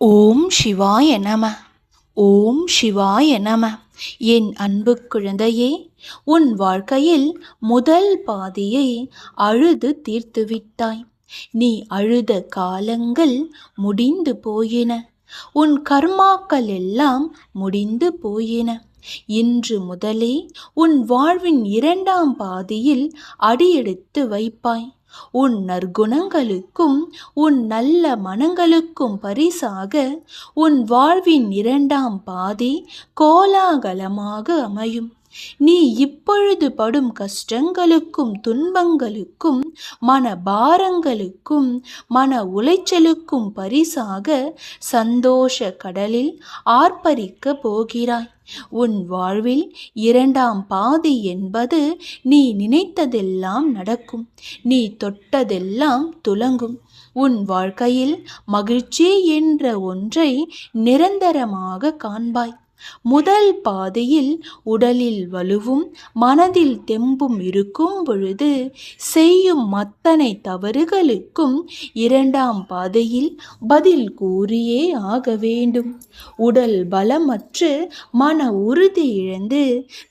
ஓம் சிவாய நம ஓம் சிவாய நம. என் அன்பு குழந்தையே உன் வாழ்க்கையில் முதல் பாதியை அழுது தீர்த்துவிட்டாய் நீ அழுத காலங்கள் முடிந்து போயின. உன் கர்மாக்கள் எல்லாம் முடிந்து போயின. இன்று முதலே உன் வாழ்வின் இரண்டாம் பாதியில் அடியெடுத்து வைப்பாய். உன் நற்குணங்களுக்கும் உன் நல்ல மனங்களுக்கும் பரிசாக உன் வாழ்வின் இரண்டாம் பாதி கோலாகலமாக அமையும். நீ இப்பொழுது படும் கஷ்டங்களுக்கும் துன்பங்களுக்கும் மன பாரங்களுக்கும் மன உளைச்சலுக்கும் பரிசாக சந்தோஷ கடலில் ஆர்ப்பரிக்க போகிறாய். உன் வாழ்வில் இரண்டாம் பாதி என்பது நீ நினைத்ததெல்லாம் நடக்கும். நீ தொட்டதெல்லாம் துலங்கும். உன் வாழ்க்கையில் மகிழ்ச்சி என்ற ஒன்றை நிரந்தரமாக காண்பாய். முதல் பாதையில் உடலில் வலுவும் மனதில் தெம்பும் இருக்கும் பொழுது செய்யும் அத்தனை தவறுகளுக்கும் இரண்டாம் பாதையில் பதில் கூறியே ஆக வேண்டும். உடல் பலமற்று மன உறுதி இழந்து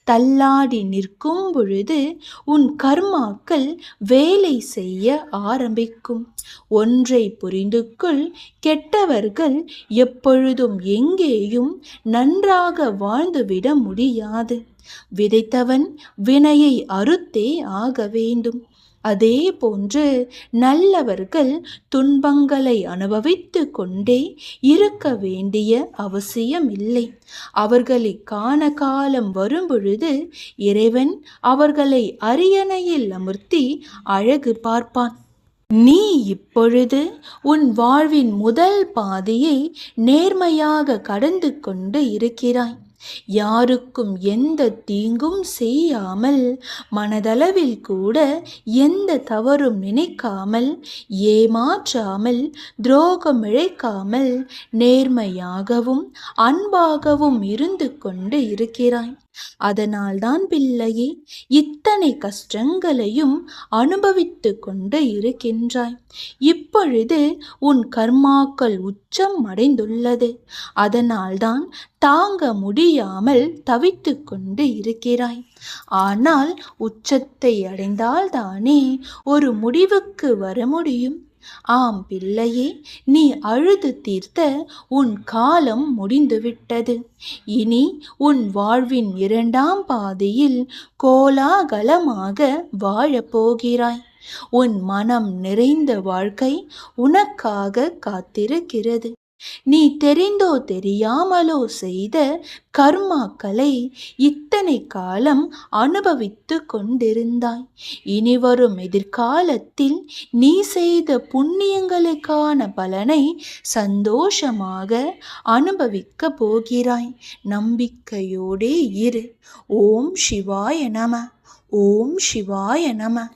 தள்ளாடி நிற்கும் பொழுது உன் கர்மாக்கள் வேலை செய்ய ஆரம்பிக்கும். ஒன்றை புரிந்துக்குள் கெட்டவர்கள் எப்பொழுதும் எங்கேயும் நன்றாக வாழ்ந்துவிட முடியாது. விதைத்தவன் வினையை அறுத்தே ஆக வேண்டும். அதே போன்று நல்லவர்கள் துன்பங்களை அனுபவித்து கொண்டே இருக்க வேண்டிய அவசியமில்லை. அவர்களை காண காலம் வரும்பொழுது இறைவன் அவர்களை அரியணையில் அமர்த்தி அழகு பார்ப்பான். நீ இப்பொழுது உன் வாழ்வின் முதல் பாதையை நேர்மையாக கடந்து கொண்டு இருக்கிறாய். யாருக்கும் எந்த தீங்கும் செய்யாமல் மனதளவில் கூட எந்த தவறும் நினைக்காமல் ஏமாற்றாமல் துரோகம் இழைக்காமல் நேர்மையாகவும் அன்பாகவும் இருந்து கொண்டு இருக்கிறாய். அதனால்தான் பிள்ளையே இத்தனை கஷ்டங்களையும் அனுபவித்து கொண்டு இருக்கின்றாய். இப்பொழுது உன் கர்மாக்கள் உச்சம் அடைந்துள்ளது. அதனால்தான் தாங்க முடியாமல் தவித்து கொண்டு இருக்கிறாய். ஆனால் உச்சத்தை அடைந்தால்தானே ஒரு முடிவுக்கு வர முடியும். ஆம் பிள்ளையே நீ அழுது தீர்த்த உன் காலம் முடிந்துவிட்டது. இனி உன் வாழ்வின் இரண்டாம் பாதையில் கோலாகலமாக வாழப்போகிறாய். உன் மனம் நிறைந்த வாழ்க்கை உனக்காக காத்திருக்கிறது. நீ தெரிந்தோ தெரியாமலோ செய்த கர்மாக்களை இத்தனை காலம் அனுபவித்து கொண்டிருந்தாய். இனி வரும் எதிர்காலத்தில் நீ செய்த புண்ணியங்களுக்கான பலனை சந்தோஷமாக அனுபவிக்க போகிறாய். நம்பிக்கையோடே இரு. ஓம் சிவாய நம. ஓம் சிவாய நம.